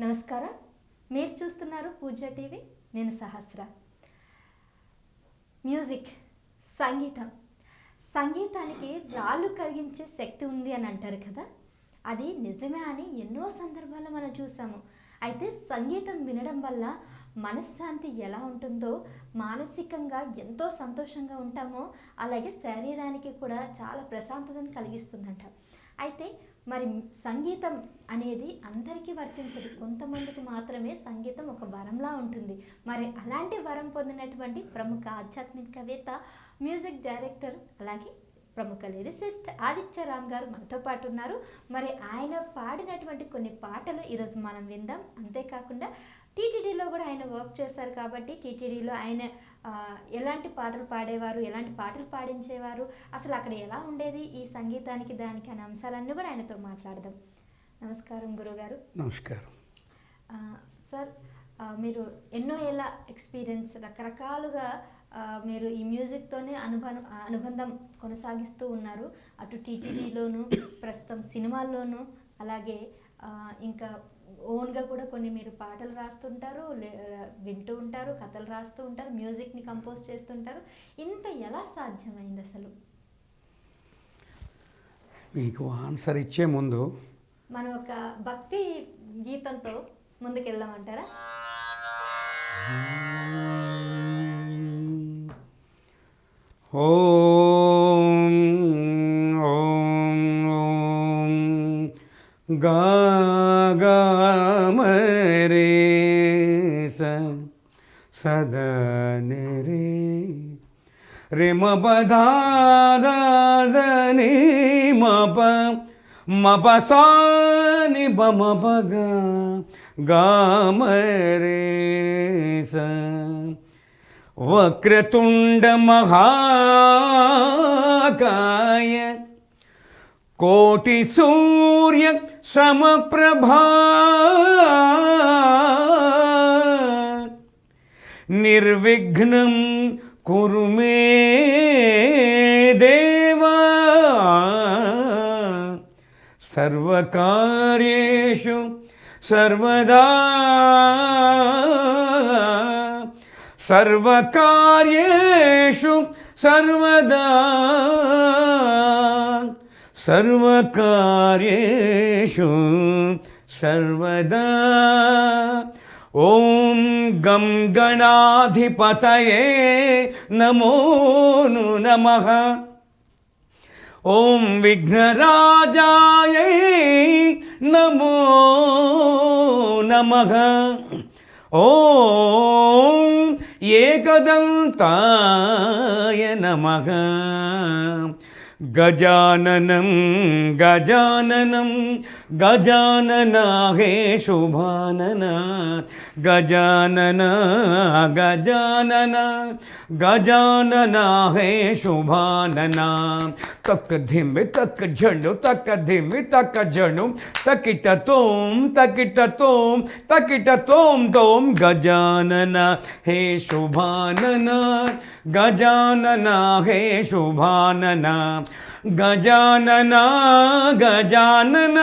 నమస్కారం. మీరు చూస్తున్నారు పూజ టీవీ నేను సహస్ర. మ్యూజిక్ సంగీతం. సంగీతానికి రాళ్ళు కలిగించే శక్తి ఉంది అని అంటారు కదా? అది నిజమే అని ఎన్నో సందర్భాల్లో మనం చూసాము. అయితే సంగీతం వినడం వల్ల మనశ్శాంతి ఎలా ఉంటుందో మానసికంగా ఎంతో సంతోషంగా ఉంటామో అలాగే శరీరానికి కూడా చాలా ప్రశాంతతను కలిగిస్తుందంట. అయితే మరి సంగీతం అనేది అందరికీ వర్తించదు. కొంతమందికి మాత్రమే సంగీతం ఒక వరంలా ఉంటుంది. మరి అలాంటి వరం పొందినటువంటి ప్రముఖ ఆధ్యాత్మికవేత్త మ్యూజిక్ డైరెక్టర్ అలాగే ప్రముఖ లిరిసిస్ట్ ఆదిత్య రామ్ గారు మనతో పాటు ఉన్నారు. మరి ఆయన పాడినటువంటి కొన్ని పాటలు ఈరోజు మనం విందాం. అంతేకాకుండా టీటీడీలో కూడా ఆయన వర్క్ చేశారు కాబట్టి టీటీడీలో ఆయన ఎలాంటి పాటలు పాడేవారు? ఎలాంటి పాటలు పాడించేవారు? అసలు అక్కడ ఎలా ఉండేది ఈ సంగీతానికి దానికి అనే అంశాలన్నీ కూడా ఆయనతో మాట్లాడదాం. నమస్కారం గురుగారు. నమస్కారం. సార్ మీరు ఎన్నో ఏళ్ళ ఎక్స్పీరియన్స్ రకరకాలుగా మీరు ఈ మ్యూజిక్తోనే అనుబంధం అనుబంధం కొనసాగిస్తూ ఉన్నారు. అటు టీటీడీలోను ప్రస్తుతం సినిమాల్లోనూ అలాగే ఇంకా ఓన్గా కూడా కొన్ని మీరు పాటలు రాస్తుంటారు వింటూ ఉంటారు కథలు రాస్తూ ఉంటారు మ్యూజిక్ని కంపోజ్ చేస్తుంటారు. ఇంత ఎలా సాధ్యమైంది అసలు? మీకు ఆన్సర్ ఇచ్చే ముందు మనం ఒక భక్తి గీతంతో ముందుకెళ్దామంటారా? ఓం ఓం ఓం గా సదనే రే రే మ మప దని మ ప మ ప స. వక్రతుండ మహాకాయ కోటి సూర్య సమప్రభా निर्विघ्नं कुरु मे देवा सर्वकार्येषु सर्वदा सर्वकार्येषु सर्वदा सर्वकार्येषु सर्वदा ఓం గం గణాధిపతయే నమోను నమ. ఓం విఘ్నరాజాయ నమో నమ. ఓం ఏకదంతాయ నమ. गजाननम गजाननम गजानना हे शुभानना गजानना गजानना गजानना हे शुभानना तक धिम तक झंडु तक धिम तक झंडु तकिट तोम तकिट तोम तकिट तोम तोम। गजानना, हे शुभानना, गजानना, हे शुभानना। గజానన గజానన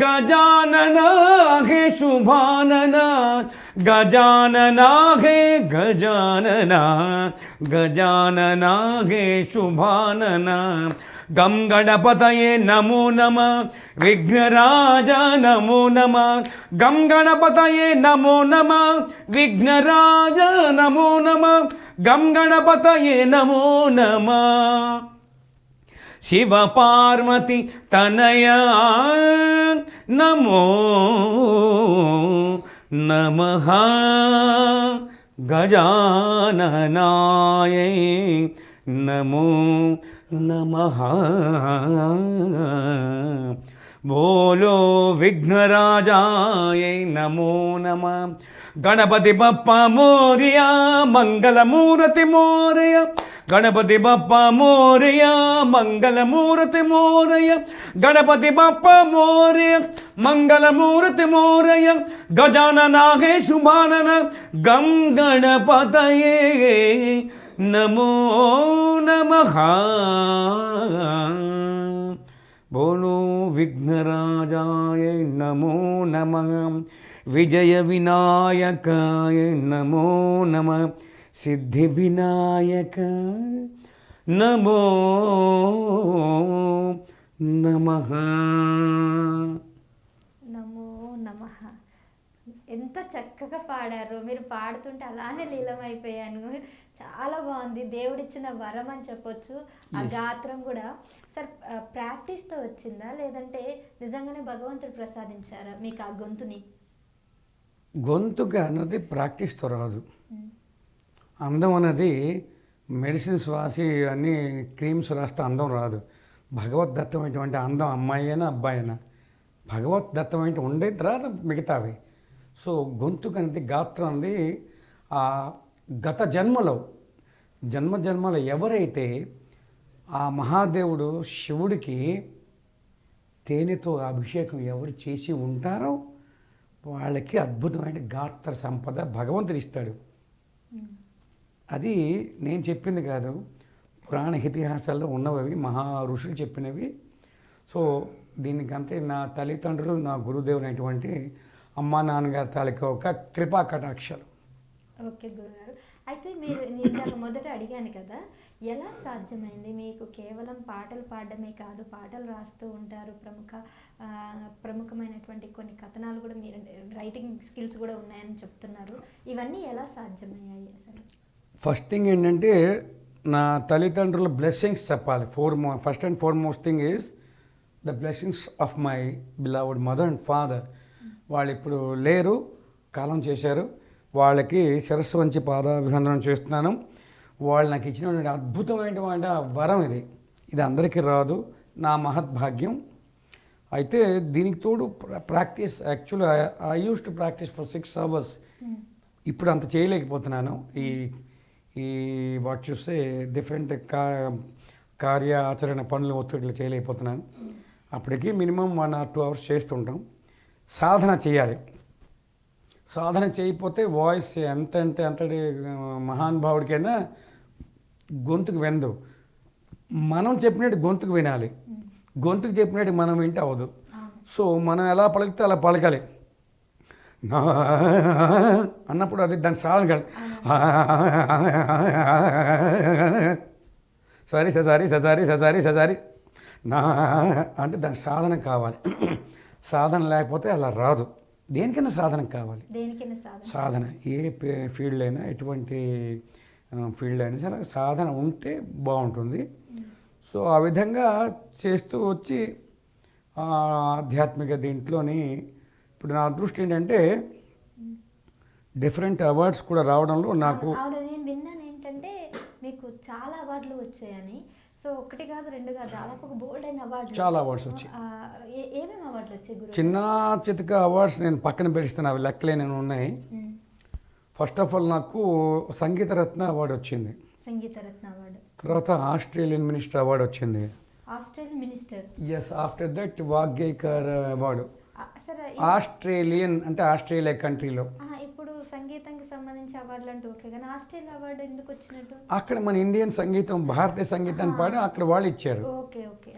గజానన హే శుభానన గజానన హే గజానన గజానన హే శుభానన గం గణపతయే నమో నమ విఘ్నరాజ నమో నమ గం గణపతయే నమో నమ విఘ్నరాజ నమో నమ గం గణపతయే నమో నమ శివ పార్వతి తనయా నమో నమ గజాననాయ నమో నమ బోలో విఘ్నరాజాయ నమో నమ గణపతి బప్ప మోరియా ಗಣಪತಿ ಬಪ್ಪ ಮೋರೆಯ ಮಂಗಲ ಮೂರತಿ ಮೋರೆಯ ಗಣಪತಿ ಬಪ್ಪ ಮೋರೆಯ ಮಂಗಲ ಮೂರತಿ ಮೋರೆಯ ಗಜಾನನಾಗೆ ಶುಭಾನನ ಗಂ ಗಣಪತಯೇ ನಮೋ ನಮಃ போலோ விக்னராஜாய நமோ நம விஜய விநாயகாய நமோ நம సిద్ధి వినాయక నమో నమ. నమో నమ. ఎంత చక్కగా పాడారు. మీరు పాడుతుంటే అలానే లీలమైపోయాను చాలా బాగుంది. దేవుడిచ్చిన వరం అని చెప్పొచ్చు. ఆ. గాత్రం కూడా. సార్ ప్రాక్టీస్తో వచ్చిందా? లేదంటే నిజంగానే భగవంతుడు ప్రసాదించారా? మీకు ఆ గొంతుని? గొంతుక అన్నది ప్రాక్టీస్తో రాదు. అందం అనేది మెడిసిన్స్ రాసి అన్ని క్రీమ్స్ రాస్తే అందం రాదు. భగవద్దత్తమైనటువంటి అందం అమ్మాయి అయినా అబ్బాయి అయినా. భగవద్దత్తమైన ఉండే తర్వాత మిగతావి. సో గొంతుకు అనేది గాత్రం అనేది ఆ గత జన్మలో జన్మ జన్మలో ఎవరైతే ఆ మహాదేవుడు శివుడికి తేనెతో అభిషేకం ఎవరు చేసి ఉంటారో వాళ్ళకి అద్భుతమైన గాత్ర సంపద భగవంతుడు ఇస్తాడు. అది నేను చెప్పింది కాదు. పురాణ ఇతిహాసాల్లో ఉన్నవి మహా ఋషులు చెప్పినవి. సో దీనికంతే నా తల్లిదండ్రులు నా గురుదేవులు అయినటువంటి అమ్మా నాన్నగారి తాలూకా ఒక కృపా కటాక్షలు. ఓకే గురుగారు. అయితే మీరు నేను మొదట అడిగాను కదా ఎలా సాధ్యమైంది? మీకు కేవలం పాటలు పాడడమే కాదు పాటలు రాస్తూ ఉంటారు ప్రముఖ ప్రముఖమైనటువంటి కొన్ని కథనాలు కూడా మీరు రైటింగ్ స్కిల్స్ కూడా ఉన్నాయని చెప్తున్నారు. ఇవన్నీ ఎలా సాధ్యమయ్యాయి అసలు? ఫస్ట్ థింగ్ ఏంటంటే నా తల్లిదండ్రుల బ్లెస్సింగ్స్ చెప్పాలి. Foremost first and foremost thing is the blessings of my beloved mother and father. వాళ్ళు ఇప్పుడు లేరు కాలం చేశారు. వాళ్ళకి శిరస్సు వంచి పాదాభివందనం చేస్తున్నాను. వాళ్ళు నాకు ఇచ్చినటువంటి అద్భుతమైనటువంటి వరం ఇది. ఇది అందరికీ రాదు. నా మహద్భాగ్యం. అయితే దీనికి తోడు ప్రా- practice actually I used to practice for six hours. ఇప్పుడు అంత చేయలేకపోతున్నాను. ఈ ఈ వాట్ చూస్తే డిఫరెంట్ కా కార్య ఆచరణ పనులు ఒత్తిడిలు చేయలేకపోతున్నాను. అప్పటికి minimum one or two hours చేస్తుంటాం. సాధన చేయాలి. సాధన చేయకపోతే వాయిస్ ఎంత ఎంత ఎంతటి మహానుభావుడికైనా గొంతుకు వినదు మనం చెప్పినట్టు గొంతుకు వినాలి. గొంతుకు చెప్పినట్టు మనం వింటే అవ్వదు. సో మనం ఎలా పలికితే అలా పలకాలి. అన్నప్పుడు అది దాని సాధన కాదు. సరి ససారి ససారి ససారి ససారి నా అంటే దాని సాధన కావాలి. సాధన లేకపోతే అలా రాదు. దేనికైనా సాధన కావాలి. సాధన. ఏ ఫీల్డ్ అయినా ఎటువంటి ఫీల్డ్ అయినా సరే సాధన ఉంటే బాగుంటుంది. సో ఆ విధంగా చేస్తూ వచ్చి ఆధ్యాత్మిక దీంట్లోని ఇప్పుడు నా అదృష్టం ఏంటంటే డిఫరెంట్ అవార్డ్స్ కూడా రావడంలో నాకు నేను విన్నాను ఏంటంటే మీకు చాలా అవార్డులు వచ్చాయని. సో ఒకటి కాదు రెండు కాదు దాదాపు ఒక బోల్డ్ అయిన అవార్డులు. చాలా awards వచ్చాయి. ఏమేమి అవార్డులు వచ్చాయి చిన్న చితక అవార్డ్స్ నేను పక్కన పెడుస్తాను అవి లెక్కలేని ఉన్నాయి. ఉమ్. ఫస్ట్ ఆఫ్ ఆల్ నాకు సంగీత రత్న అవార్డు వచ్చింది. సంగీత రత్న అవార్డు. తర్వాత ఆస్ట్రేలియన్ మినిస్టర్ అవార్డు వచ్చింది. Australian minister. Yes after that వాగ్గేకర్ award. Australian అంటే ఆస్ట్రేలియా కంట్రీలో. ఇప్పుడు సంగీతానికి సంబంధించి అవార్డులు అంటే ఓకే కానీ ఆస్ట్రేలియా అవార్డు ఎందుకు వచ్చినట్టు? అక్కడ మన ఇండియన్ సంగీతం భారతీయ సంగీతాన్ని పాడి అక్కడ వాళ్ళు ఇచ్చారు. Okay okay.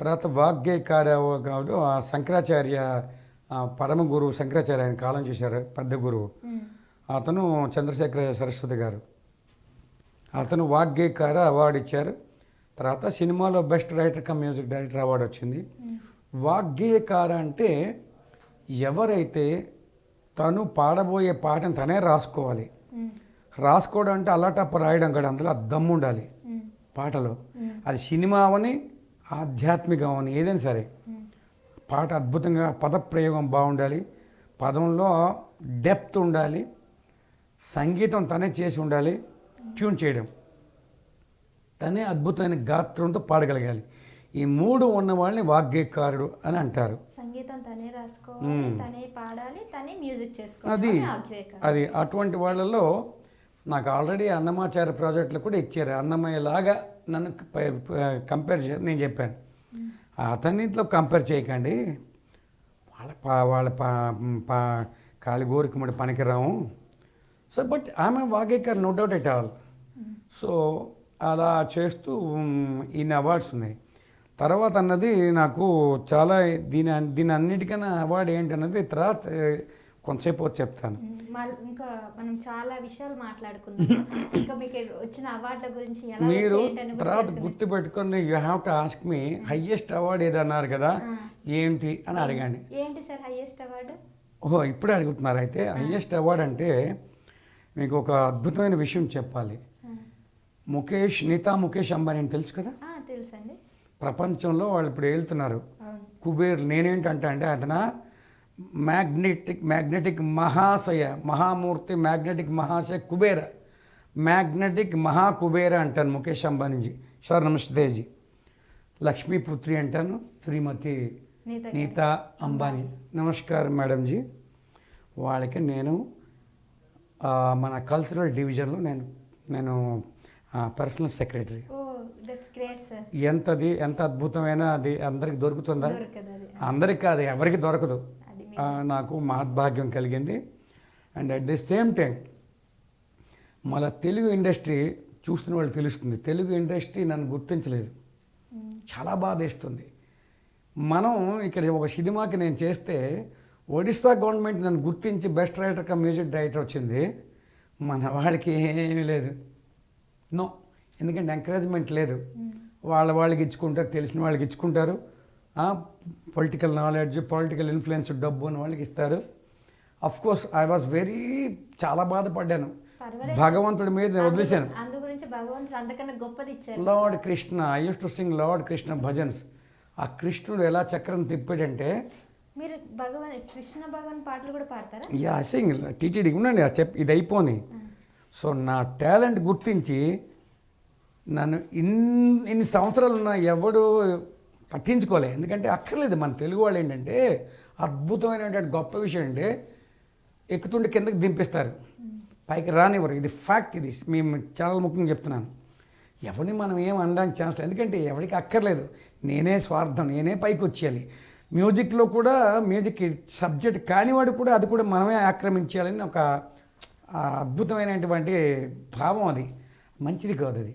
తర్వాత వాగ్గేయకార కాదు ఆ శంకరాచార్య పరమ గురువు శంకరాచార్య ఆయన కాలం చేశారు పెద్ద గురువు. అతను చంద్రశేఖర సరస్వతి గారు. అతను వాగ్గేయకార అవార్డు ఇచ్చారు. తర్వాత సినిమాలో best writer cum music director award వచ్చింది. వాగ్గేయకార అంటే ఎవరైతే తను పాడబోయే పాటను తనే రాసుకోవాలి. రాసుకోవడం అంటే అల్లాటప్ప రాయడం కాదు అందులో దమ్ము ఉండాలి. పాటలో. అది సినిమా అవని ఆధ్యాత్మికం అవని ఏదైనా సరే. పాట అద్భుతంగా పదప్రయోగం బాగుండాలి. పదంలో డెప్త్ ఉండాలి. సంగీతం తనే చేసి ఉండాలి. ట్యూన్ చేయడం. తనే అద్భుతమైన గాత్రంతో పాడగలగాలి. ఈ మూడు ఉన్న వాళ్ళని వాగ్గేయకారుడు అని అంటారు. సంగీతం తనే రాసుకోవాలి. తనే పాడాలి తనే మ్యూజిక్ అది చేసుకోవాలి ఆగ్వేక అది అటువంటి వాళ్ళలో నాకు ఆల్రెడీ అన్నమాచార్య ప్రాజెక్టులు కూడా ఇచ్చారు. అన్నమయ్యలాగా నన్ను కంపేర్ చే నేను చెప్పాను. అతనితో కంపేర్ చేయకండి. వాళ్ళ పా వాళ్ళ పా పా కాలి గోరికమ్మడి పనికిరాము సో బట్ ఆమె వాగేకర్ no doubt at all so అలా చేస్తూ ఇన్ని అవార్డ్స్ ఉన్నాయి. తర్వాత అన్నది నాకు చాలా దీని దీని అన్నిటికన్నా అవార్డు ఏంటన్నది తర్వాత కొంతసేపు వచ్చి చెప్తాను. ఇంకా మనం చాలా విషయాలు మాట్లాడుకుందాం ఇంకా మీకు వచ్చిన అవార్డుల గురించి మీరు తర్వాత. గుర్తు పెట్టుకొని you have to ask me highest award ఏది అన్నారు కదా. ఏంటి? అని అడగండి. ఏంటి సార్ హైయెస్ట్ అవార్డు? ఓహో ఇప్పుడే అడుగుతున్నారు అయితే. హయ్యెస్ట్ అవార్డు అంటే మీకు ఒక అద్భుతమైన విషయం చెప్పాలి. ముఖేష్ నీతా ముఖేష్ అంబానీ అని తెలుసు కదా? తెలుసండి. ప్రపంచంలో వాళ్ళు ఇప్పుడు వెళ్తున్నారు కుబేర్ నేనేంటంటే అంటే అతను మ్యాగ్నెటిక్ మ్యాగ్నెటిక్ మహాశయ మహామూర్తి మ్యాగ్నెటిక్ మహాశయ కుబేర. మ్యాగ్నెటిక్ మహా కుబేర అంటాను ముఖేష్ అంబానీజీ. సార్ నమస్తేజీ లక్ష్మీపుత్రి అంటాను శ్రీమతి నీత అంబానీ. నమస్కారం మేడంజీ వాళ్ళకి నేను మన కల్చరల్ డివిజన్లో నేను నేను పర్సనల్ సెక్రటరీ ఎంతది ఎంత అద్భుతమైన అది అందరికి దొరుకుతుందా? అందరికి కాదు ఎవరికి దొరకదు. నాకు మహద్భాగ్యం కలిగింది. And at the same time మన తెలుగు ఇండస్ట్రీ చూస్తున్న వాళ్ళు తెలుస్తుంది. తెలుగు ఇండస్ట్రీ నన్ను గుర్తించలేదు. మ్మ్. చాలా బాధేస్తుంది మనం ఇక్కడ ఒక సినిమాకి నేను చేస్తే ఒడిస్సా గవర్నమెంట్ నన్ను గుర్తించి best writer cum music director వచ్చింది. మన వాళ్ళకి ఏమీ లేదు. నో ఎందుకంటే ఎంకరేజ్మెంట్ లేదు. వాళ్ళ వాళ్ళకి ఇచ్చుకుంటారు తెలిసిన వాళ్ళకి ఇచ్చుకుంటారు. పొలిటికల్ నాలెడ్జ్ పొలిటికల్ ఇన్ఫ్లుయెన్స్ డబ్బు అని వాళ్ళకి ఇస్తారు. Of course I was very చాలా బాధపడ్డాను. భగవంతుడి మీద నేను వదిలేశాను. Lord Krishna I used to sing lord Krishna bhajans ఆ కృష్ణుడు ఎలా చక్రం తిప్పాడంటే మీరు భగవాన్ కృష్ణ భగవాన్ పాటలు కూడా పాడతారా? యా సింగ్ టీటీడీ ఉండండి ఆ చెప్ ఇది అయిపోని. సో నా టాలెంట్ గుర్తించి నన్ను ఇన్ ఇన్ని సంవత్సరాలు ఉన్న ఎవడు పట్టించుకోలే. ఎందుకంటే అక్కర్లేదు మన తెలుగు వాళ్ళు ఏంటంటే అద్భుతమైనటువంటి గొప్ప విషయం అంటే ఎక్కుతుంటే కిందకి దింపిస్తారు. పైకి రానివ్వరు. ఇది ఫ్యాక్ట్ ఇది మేము చాలా ముఖ్యంగా చెప్తున్నాను. ఎవరిని మనం ఏం అనడానికి ఛాన్స్ లేదు. ఎందుకంటే ఎవరికి అక్కర్లేదు. నేనే స్వార్థం నేనే పైకి వచ్చేయాలి. మ్యూజిక్లో కూడా మ్యూజిక్ సబ్జెక్ట్ కానివాడు కూడా అది కూడా మనమే ఆక్రమించాలని ఒక అద్భుతమైనటువంటి భావం అది. మంచిది కాదు అది.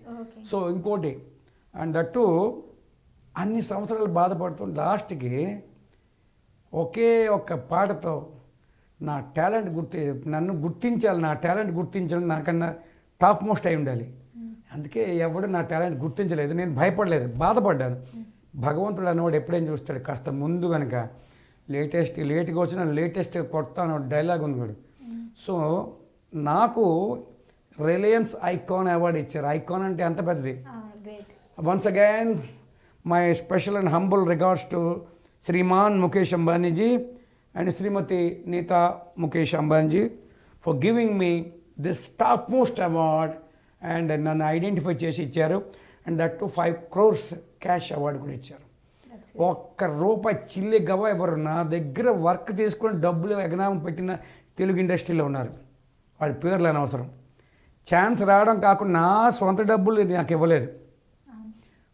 సో ఇంకోటి అండ్ దట్టు అన్ని సంవత్సరాలు బాధపడుతూ లాస్ట్కి ఒకే ఒక్క పాటతో నా టాలెంట్ గుర్తి నన్ను గుర్తించాలి నా టాలెంట్ గుర్తించడం నాకన్నా టాప్ మోస్ట్ అయి ఉండాలి. అందుకే ఎవడు నా టాలెంట్ గుర్తించలేదు నేను భయపడలేదు బాధపడ్డాను. భగవంతుడు అన్నవాడు ఎప్పుడేం చూస్తాడు కాస్త ముందు కనుక లేటెస్ట్ లేట్గా వచ్చిన లేటెస్ట్ కొడతాను డైలాగ్ ఉంది కూడా సో నాకు రిలయన్స్ ఐకాన్ అవార్డు ఇచ్చారు. ఐకాన్ అంటే ఎంత పెద్దది? again, my special and humble regards to Sriman Mukesh Ambani ji and Srimati Nita Mukesh Ambani ji for giving me this topmost award and నన్ను identify చేసి ఇచ్చారు. And that two five crores cash award కూడా ఇచ్చారు. ఒక్క రూపాయి చిల్లి గవ ఎవరు? నా దగ్గర వర్క్ తీసుకొని డబ్బులు ఎగనామం పెట్టిన తెలుగు ఇండస్ట్రీలో ఉన్నారు. వాళ్ళ పేర్లు అనవసరం. ఛాన్స్ రావడం కాకుండా నా సొంత డబ్బులు నాకు ఇవ్వలేదు.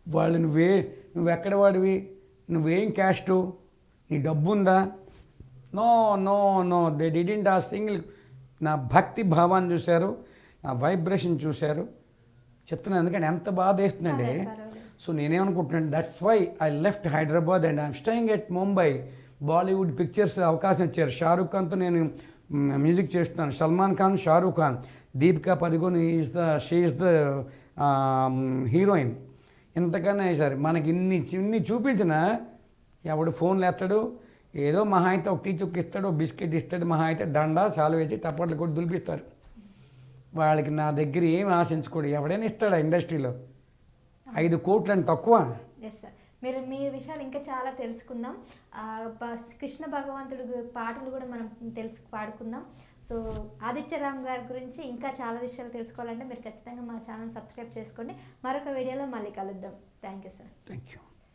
వాళ్ళు నువ్వే నువ్వు ఎక్కడ వాడివి? నువ్వేం క్యాస్టు నీ డబ్బు ఉందా no no no. They didn't a single నా భక్తి భావాన్ని చూశారు నా వైబ్రేషన్ చూశారు. చెప్తున్నాను ఎందుకంటే ఎంత బాధ వేస్తుందండి. So నేనేమనుకుంటున్నాను that's why I left Hyderabad and I'm staying at Mumbai Bollywood pictures అవకాశం ఇచ్చారు. షారూక్ ఖాన్తో నేను మ్యూజిక్ చేస్తున్నాను. Salman Khan Shahrukh Khan Deepika Padukone is the she's the heroine ఇంతకన్నా సరే మనకి ఇన్ని ఇన్ని చూపించిన ఎవడు ఫోన్లు ఎత్తాడు ఏదో మహా అయితే ఒక టీ ఇస్తాడు బిస్కెట్ ఇస్తాడు మహా అయితే దండ చాలు వేసి టప్పట్లు కూడా దులిపిస్తారు. వాళ్ళకి నా దగ్గర ఏం ఆశించకూడదు ఎవడైనా ఇస్తాడు ఆ ఇండస్ట్రీలో? ఐదు కోట్లు అని తక్కువ? ఎస్ సార్ మీరు మీ విషయాలు ఇంకా చాలా తెలుసుకుందాం. కృష్ణ భగవంతుడు పాటలు కూడా మనం తెలుసు పాడుకుందాం. సో ఆదిత్యరామ్ గారి గురించి ఇంకా చాలా విషయాలు తెలుసుకోవాలంటే మీరు ఖచ్చితంగా మా ఛానల్ సబ్స్క్రైబ్ చేసుకోండి. మరొక వీడియోలో మళ్ళీ కలుద్దాం. Thank you sir. Thank you.